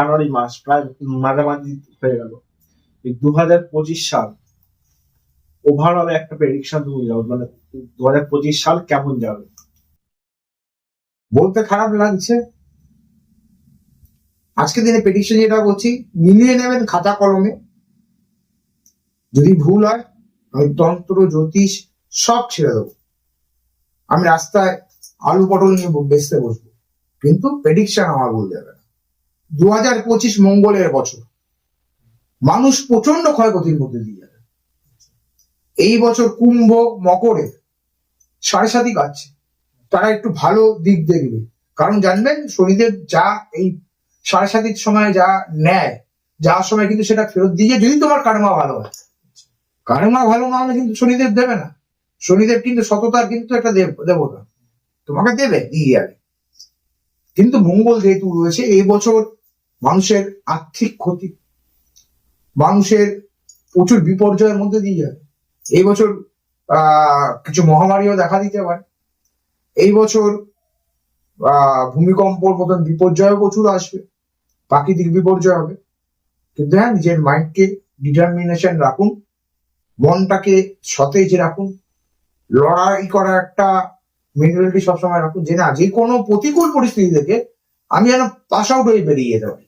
জানুয়ারি মাস প্রায় মাঝামাঝি হয়ে গেল। এই দু হাজার পঁচিশ সাল ওভারঅল একটা প্রেডিকশন তুমি দাও মানে দু হাজার পঁচিশ সাল কেমন যাবে? বলতে খারাপ লাগছে। আজকে দিনে পেটিশন যেটা বলছি মিলিয়ে নেবেন খাতা কলমে। যদি ভুল হয়, আমি তন্ত্র, জ্যোতিষ সব ছেড়ে দেবো। আমি রাস্তায় আলু পটল নিয়ে ব- বেচতে বসবো। কিন্তু প্রেডিকশন আমার ভুল যাবে না। দু হাজার পঁচিশ মঙ্গলের বছর। মানুষ প্রচণ্ড ক্ষয়ক্ষতির মধ্যে দিয়ে যাবে। এই বছর কুম্ভ মকরে সাড়ে সাতই কাটছে তারা একটু ভালো দিক দেখবে। কারণ জানবেন, শনিদেব যা এই সাড়ে সাতির সময় যা নেয় যাওয়ার সময় কিন্তু সেটা ফেরত দিয়ে যদি তোমার কারমা ভালো হয়। কারমা ভালো না হলে কিন্তু শনিদেব দেবে না। শনিদেব কিন্তু সততার কিন্তু একটা দেব, দেবতা। তোমাকে দেবে, দিয়ে যাবে। কিন্তু মঙ্গল যেহেতু রয়েছে, এই বছর মানুষের আর্থিক ক্ষতি, মানুষের প্রচুর বিপর্যয়ের মধ্যে দিয়ে যাবে এই বছর কিছু মহামারীও দেখা দিতে পারে। এই বছর ভূমিকম্পর মতন বিপর্যয় প্রচুর আসবে। প্রাকৃতিক বিপর্যয় হবে। কিন্তু হ্যাঁ নিজের মাইন্ডকে ডিটারমিনেশন রাখুন। মনটাকে সতেজ রাখুন। লড়াই করা একটা মেন্টালিটি সবসময় রাখুন যে না, যে কোনো প্রতিকূল পরিস্থিতি থেকে আমি যেন পাস আউট হয়ে বেরিয়ে যেতে পারি।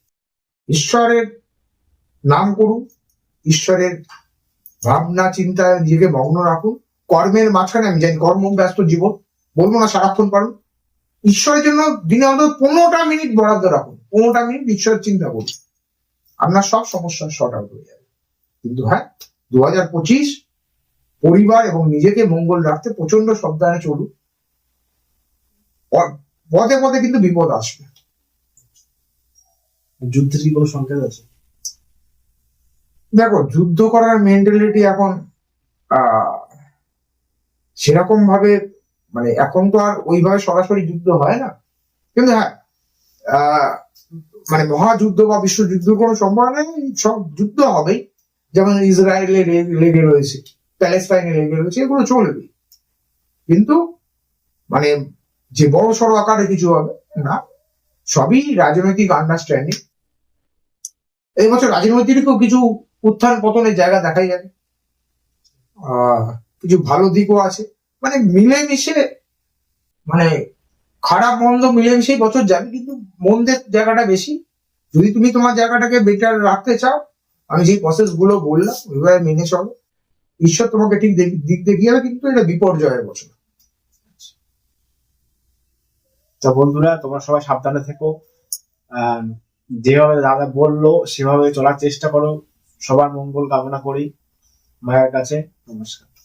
ঈশ্বরের নাম করুন, ঈশ্বরের ভাবনা, চিন্তায় নিজেকে মগ্ন রাখুন। কর্মের মাঝখানে আমি জানি, কর্ম, ব্যস্ত জীবন, বলব না, সারাক্ষণ পারুন। ঈশ্বরের জন্য দিনে অন্তত পনেরোটা মিনিট বরাদ্দ রাখুন। পনেরোটা মিনিট ঈশ্বরের চিন্তা করুন। আপনার সব সমস্যা শর্ট আউট হয়ে যাবে। কিন্তু হ্যাঁ দু হাজার পঁচিশ পরিবার এবং নিজেকে মঙ্গল রাখতে প্রচণ্ড সাবধানে চলুন। পদে পদে কিন্তু বিপদ আসবে। যুদ্ধের কি কোনো সংকেত আছে? দেখো, যুদ্ধ করার মেন্টালিটি এখন সেরকম ভাবে মানে এখন তো আর ওইভাবে সরাসরি যুদ্ধ হয় না। কিন্তু হ্যাঁ মানে মহাযুদ্ধ বা বিশ্বযুদ্ধ কোনো সম্ভাবনা নেই, সব যুদ্ধ হবেই। যেমন ইসরায়েলে লেগে রয়েছে, প্যালেস্টাইনে লেগে রয়েছে, এগুলো চলবে। কিন্তু মানে যে বড় সড়ো আকারে কিছু হবে, না। সবই রাজনৈতিক আন্ডারস্ট্যান্ডিং এই বছর রাজনৈতিকও কিছু উত্থান পতনের জায়গা দেখাই যাবে। কিছু ভালো দিকও আছে। মানে মিলেমিশে মানে খারাপ মন্দ মিলেমিশেই বছর যাবে কিন্তু মন্দের জায়গাটা বেশি। যদি তুমি তোমার জায়গাটাকে বেটার রাখতে চাও আমি যে প্রসেসগুলো বললাম ওইভাবে মেনে চলো। ঈশ্বর তোমাকে ঠিক দিক দেখিয়ে যাবে কিন্তু এটা বিপর্যয়ের বছর। তো বন্ধুরা তোমরা সবাই সাবধানে থেকো। আহ, যেভাবে দাদা বলল সেভাবে চলার চেষ্টা করো। সবার মঙ্গল কামনা করি। মায়ের কাছে নমস্কার।